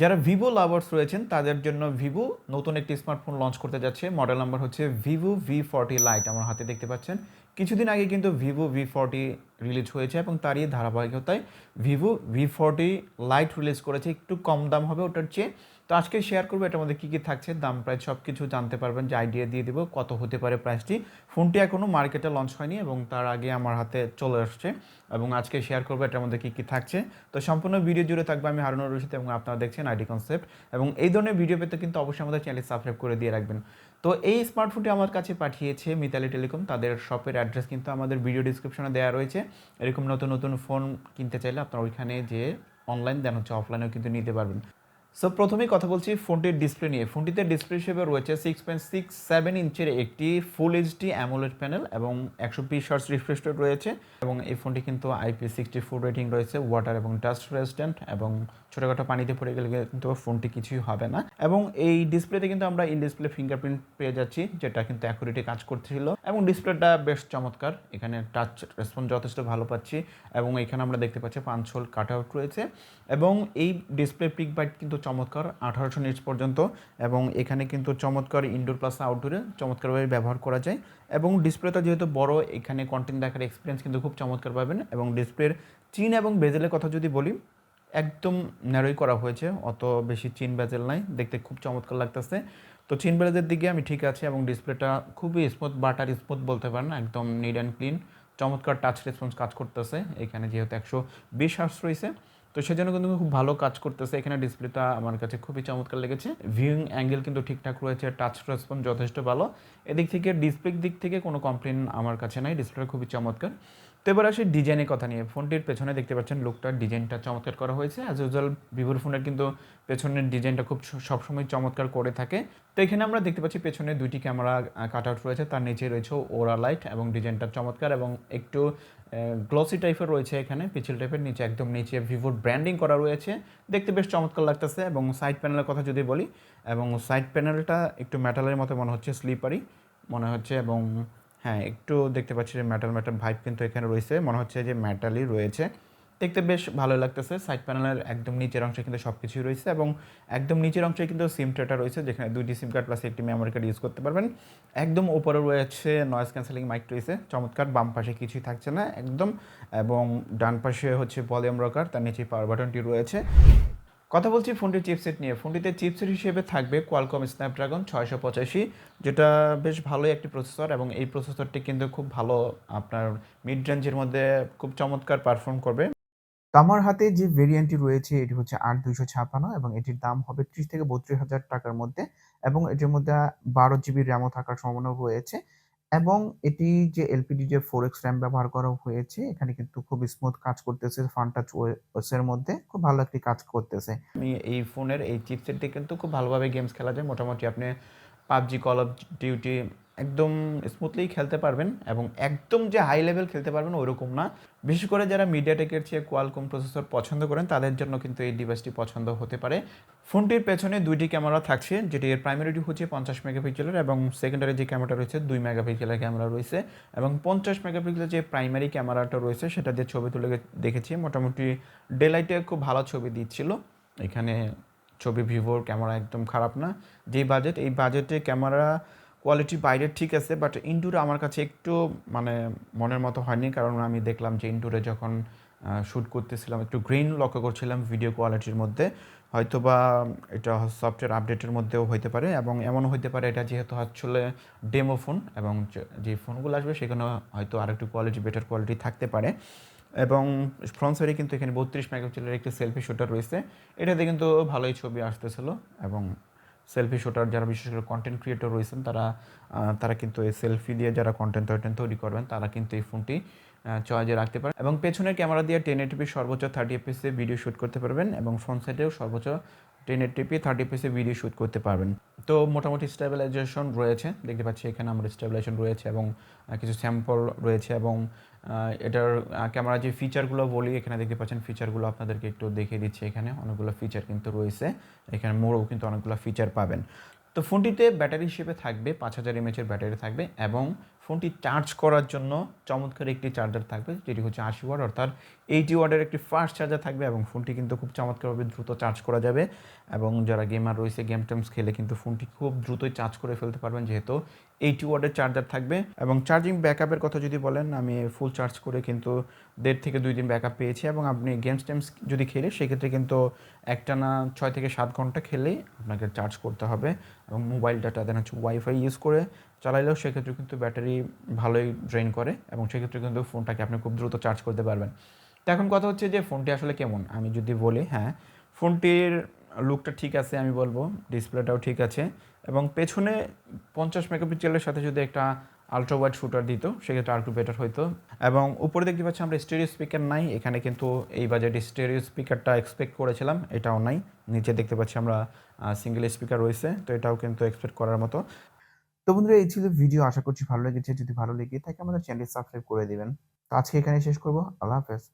যারা Vivo lovers রয়েছেন, তাদের জন্য ভিভো নতুন একটি স্মার্টফোন লঞ্চ করতে যাচ্ছে। মডেল নাম্বার হচ্ছে ভিভো ভি ফর্টি লাইট আমার হাতে দেখতে পাচ্ছেন। কিছুদিন আগে কিন্তু ভিভো ভি ফর্টি রিলিজ হয়েছে এবং তারই ধারাবাহিকতায় Vivo V forty lite release করেছে। একটু কম দাম হবে ওটার চেয়ে। তো আজকে শেয়ার করব, এটার মধ্যে কী কী থাকছে, দাম প্রাইস সব কিছু জানতে পারবেন, যে আইডিয়া দিয়ে দেবো, কত হতে পারে প্রাইসটি ফোনটি এখনও মার্কেটে লঞ্চ হয়নি এবং তার আগে আমার হাতে চলে আসছে এবং আজকে শেয়ার করব, এটার মধ্যে কী কী থাকছে। তো সম্পূর্ণ ভিডিও জুড়ে থাকবে আমি হারুনুর রশিদ এবং আপনারা দেখছেন আইডি কনসেপ্ট এবং এই ধরনের ভিডিও পেতে কিন্তু অবশ্যই আমাদের চ্যানেল সাবস্ক্রাইব করে দিয়ে রাখবেন। তো এই স্মার্টফোনটি আমার কাছে পাঠিয়েছে মিতালি টেলিকম, তাদের শপের অ্যাড্রেস কিন্তু আমাদের ভিডিও ডিসক্রিপশনে দেওয়া রয়েছে। এরকম নতুন নতুন ফোন কিনতে চাইলে আপনারা ওইখানে যে অনলাইন দেন হচ্ছে অফলাইনেও কিন্তু নিতে পারবেন। সো প্রথমেই কথা বলছি ফোনটির ডিসপ্লে নিয়ে। ফোনটিতে ডিসপ্লে হিসেবে রয়েছে সিক্স পয়েন্ট সিক্স সেভেন ইঞ্চের একটি ফুল এইচডি অ্যামোলেড প্যানেল এবং একশো বিশ হার্স রিফ্রেশ রয়েছে এবং এই ফোনটি কিন্তু আইপি সিক্সটি ফোর রেটিং রয়েছে ওয়াটার এবং ডাস্ট রেজিস্ট্যান্ট এবং ছোটোখাটো পানিতে পড়ে গেলে কিন্তু ফোনটি কিছুই হবে না। এবং এই ডিসপ্লেতে কিন্তু আমরা ইন ডিসপ্লে ফিঙ্গারপ্রিন্ট পেয়ে যাচ্ছি, যেটা কিন্তু অ্যাকুরেটে কাজ করছিল। এবং ডিসপ্লেটা বেশ চমৎকার, এখানে টাচ রেসপন্স যথেষ্ট ভালো পাচ্ছি এবং এখানে আমরা দেখতে পাচ্ছি পাঁচ হোল কাট আউট রয়েছে। এবং এই ডিসপ্লে পিক বাইট কিন্তু চমৎকার আঠারোশো নিচ পর্যন্ত এবং এখানে কিন্তু চমৎকার ইনডোর প্লাস আউটডোরে চমৎকারভাবে ব্যবহার করা যায় এবং ডিসপ্লেটা যেহেতু বড়, এখানে কন্টেন্ট দেখার এক্সপিরিয়েন্স কিন্তু খুব চমৎকার পাবেন এবং ডিসপ্লের চিন এবং বেজেলের কথা যদি বলি, একদম ন্যারোই করা হয়েছে, অত বেশি চিন বেজেল নাই, দেখতে খুব চমৎকার লাগতেছে। তো চিন বেজেলের দিকে আমি ঠিক আছে এবং ডিসপ্লেটা খুবই স্মুথ বাটার স্মুথ বলতে পারেন, একদম নিড অ্যান্ড ক্লিন চমৎকার টাচ রেসপন্স কাজ করতেছে, এখানে যেহেতু একশো বিশ হার্স রয়েছে। তো সেজন্য কিন্তু খুব ভালো কাজ করতেছে। এখানে ডিসপ্লেটা আমার কাছে খুবই চমৎকার লেগেছে। ভিউইং অ্যাঙ্গেল কিন্তু ঠিকঠাক রয়েছে টাচ রেসপন্স যথেষ্ট ভালো। এদিক থেকে ডিসপ্লের দিক থেকে কোনো কমপ্লেন আমার কাছে নাই। ডিসপ্লেটা খুবই চমৎকার। তো এবার আসি ডিজাইনের কথা নিয়ে। ফোনটির পেছনে দেখতে পাচ্ছেন লুকটার ডিজাইনটা চমৎকার করা হয়েছে। অ্যাজ ইউজুয়াল ভিভোর ফোনের কিন্তু পেছনের ডিজাইনটা খুব সবসময় চমৎকার করে থাকে। তো এখানে আমরা দেখতে পাচ্ছি পেছনে দুইটি ক্যামেরা কাট আউট রয়েছে, তার নিচে রয়েছে ওরা লাইট এবং ডিজাইনটা চমৎকার এবং একটু গ্লসি টাইপের রয়েছে এখানে পিছিল টাইপের নিচে একদম নিচে ভিভোর ব্র্যান্ডিং করা রয়েছে। দেখতে বেশ চমৎকার লাগতেছে এবং সাইড প্যানেলের কথা যদি বলি, এবং সাইড প্যানেলটা একটু মেটালের মতো মনে হচ্ছে স্লিপারি মনে হচ্ছে এবং হ্যাঁ একটু দেখতে পাচ্ছি যে ম্যাটাল ম্যাটাল ভাইব কিন্তু এখানে রয়েছে। মনে হচ্ছে যে মেটালই রয়েছে। দেখতে বেশ ভালো লাগতেছে। সাইড প্যানেলের একদম নিচের অংশে কিন্তু সব কিছুই রয়েছে এবং একদম নিচের অংশে কিন্তু সিম ট্রেটা রয়েছে, যেখানে দুইটি সিম কার্ড প্লাস একটি মেমোরি কার্ড ইউজ করতে পারবেন। একদম উপরে রয়েছে নয়েজ ক্যান্সেলিং মাইক রয়েছে। চমৎকার, বাম পাশে কিছুই থাকছে না একদম এবং ডান পাশে হচ্ছে ভলিউম রকার তার নিচে পাওয়ার বাটনটি রয়েছে। কথা বলছি ফোনটির চিপসেট নিয়ে। ফোনটিতে চিপসেট হিসেবে থাকবে কোয়ালকম স্ন্যাপড্রাগন ছয়শো পঁচাশি, যেটা বেশ ভালোই একটি প্রসেসর এবং এই প্রসেসরটি কিন্তু খুব ভালো আপনার মিড রেঞ্জের মধ্যে খুব চমৎকার পারফর্ম করবে। আমার হাতে যে ভেরিয়েন্টটি রয়েছে, এটি হচ্ছে আট দুইশো ছাপান্ন এবং এটির দাম হবে ত্রিশ থেকে বত্রিশ হাজার টাকার মধ্যে এবং এটির মধ্যে বারো জিবি র্যামও থাকার সম্ভাবনাও রয়েছে। এবং এটি যে এলপিডি যে ফোর এক্স র্যাম ব্যবহার করা হয়েছে, এখানে কিন্তু খুব স্মুথ কাজ করতেছে ফান টাচ ওয়েসের মধ্যে খুব ভালো একটি কাজ করতেছে। এই ফোনের এই চিপসেটটি কিন্তু খুব ভালোভাবে গেমস খেলা যায়। মোটামুটি আপনি পাবজি কল অফ ডিউটি একদম স্মুথলি খেলতে পারবেন এবং একদম যে হাই লেভেল খেলতে পারবেন ওরকম না। বিশেষ করে যারা মিডিয়াটেকের চেয়ে কোয়ালকম প্রসেসর পছন্দ করেন, তাদের জন্য কিন্তু এই ডিভাইসটি পছন্দ হতে পারে। ফোনটির পেছনে দুইটি ক্যামেরা থাকছে, যেটি এর প্রাইমারিটি হচ্ছে পঞ্চাশ মেগাপিক্সেলের এবং সেকেন্ডারি যে ক্যামেরাটা রয়েছে, দুই মেগাপিক্সেলের ক্যামেরা রয়েছে। এবং পঞ্চাশ মেগাপিক্সেলের যে প্রাইমারি ক্যামেরাটা রয়েছে, সেটা দিয়ে ছবি তুলে দেখেছি। মোটামুটি ডেলাইটে খুব ভালো ছবি দিচ্ছিল। এখানে ছবি ভিভোর ক্যামেরা একদম খারাপ না। যেই বাজেট এই বাজেটে ক্যামেরা কোয়ালিটি বাইরের ঠিক আছে বাট ইনডোরে আমার কাছে একটু মানে মনের মতো হয়নি, কারণ আমি দেখলাম যে ইনডোরে যখন শ্যুট করতেছিলাম, একটু গ্রিন লক্ষ্য করছিলাম ভিডিও কোয়ালিটির মধ্যে। হয়তো বা এটা সফটওয়্যার আপডেটের মধ্যেও হইতে পারে এবং এমনও হইতে পারে এটা যেহেতু আসলে ডেমো ফোন এবং যে ফোনগুলো আসবে সেখানে হয়তো আরেকটু কোয়ালিটি বেটার কোয়ালিটি থাকতে পারে। এবং ফ্রন্ট সাইডে কিন্তু এখানে বত্রিশ মেগাপিক্সেলের একটি সেলফি শুটার রয়েছে। এটাতে কিন্তু ভালোই ছবি আসতেছিল এবং সেলফি শুটার যারা বিশেষ করে কন্টেন্ট ক্রিয়েটর রয়েছেন, তারা তারা কিন্তু এই সেলফি দিয়ে যারা কন্টেন্ট টন্টেন্ট তৈরি করবেন, তারা কিন্তু এই ফোনটি চয়েজে রাখতে পারেন। এবং পেছনের ক্যামেরা দিয়ে টেন এটিপি সর্বোচ্চ থার্টি এপিসে ভিডিও শ্যুট করতে পারবেন এবং ফ্রন্ট সাইডেও সর্বোচ্চ টেন এটিপি থার্টি এপিসে ভিডিও শ্যুট করতে পারবেন। তো মোটামুটি স্টেবিলাইজেশন রয়েছে, দেখতে পাচ্ছি এখানে আমার স্টেবিলাইজেশন রয়েছে এবং কিছু স্যাম্পল রয়েছে এবং এটার ক্যামেরা যে ফিচারগুলো বলি, এখানে দেখতে পাচ্ছেন ফিচারগুলো আপনাদেরকে একটু দেখিয়ে দিচ্ছি এখানে। অনেকগুলো ফিচার কিন্তু রয়েছে। এখানে মোড়ও কিন্তু অনেকগুলো ফিচার পাবেন। তো ফোনটিতে ব্যাটারি হিসেবে থাকবে, পাঁচ হাজার এমএচের ব্যাটারি থাকবে এবং ফোনটি চার্জ করার জন্য চমৎকার একটি চার্জার থাকবে, যেটি হচ্ছে আশি ওয়াট অর্থাৎ এইটি ওয়াটের একটি ফাস্ট চার্জার থাকবে এবং ফোনটি কিন্তু খুব চমৎকারভাবে দ্রুত চার্জ করা যাবে। এবং যারা গেমার রয়েছে গেম টেমস খেলে কিন্তু ফোনটি খুব দ্রুতই চার্জ করে ফেলতে পারবেন, যেহেতু এইটি ওয়াটের চার্জার থাকবে। এবং চার্জিং ব্যাকআপের কথা যদি বলেন, আমি ফুল চার্জ করে কিন্তু দেড় থেকে দুই দিন ব্যাকআপ পেয়েছি এবং আপনি গেমস টেমস যদি খেলে, সেক্ষেত্রে কিন্তু একটানা ছয় থেকে সাত ঘণ্টা খেলেই আপনাকে চার্জ করতে হবে। এবং মোবাইল ডাটা দেন হচ্ছে ওয়াইফাই ইউজ করে চালাইলেও সেক্ষেত্রে কিন্তু ব্যাটারি ভালোই ড্রেন করে এবং সেক্ষেত্রে কিন্তু ফোনটাকে আপনি খুব দ্রুত চার্জ করতে পারবেন। তো এখন কথা হচ্ছে যে ফোনটি আসলে কেমন? আমি যদি বলি হ্যাঁ ফোনটির লুকটা ঠিক আছে আমি বলব ডিসপ্লেটাও ঠিক আছে এবং পেছনে পঞ্চাশ মেগাপিক্সেলের সাথে যদি একটা আলট্রা ওয়াইড শুটার দিত, সেক্ষেত্রে আর একটু বেটার হতো এবং উপরে দেখতে পাচ্ছি আমরা স্টেরিও স্পিকার নাই, এখানে কিন্তু এই বাজেটে স্টেরিও স্পিকারটা এক্সপেক্ট করেছিলাম, এটাও নাই। নিচে দেখতে পাচ্ছি আমরা সিঙ্গেল স্পিকার রয়েছে, তো এটাও কিন্তু এক্সপেক্ট করার মতো। তো বন্ধুরা, এই ছিল ভিডিও আশা করছি ভালো লেগেছে। যদি ভালো লেগে থাকে, আমাদের চ্যানেল সাবস্ক্রাইব করে দিবেন। তো আজকে এখানে শেষ করব। আল্লাহ হাফেজ।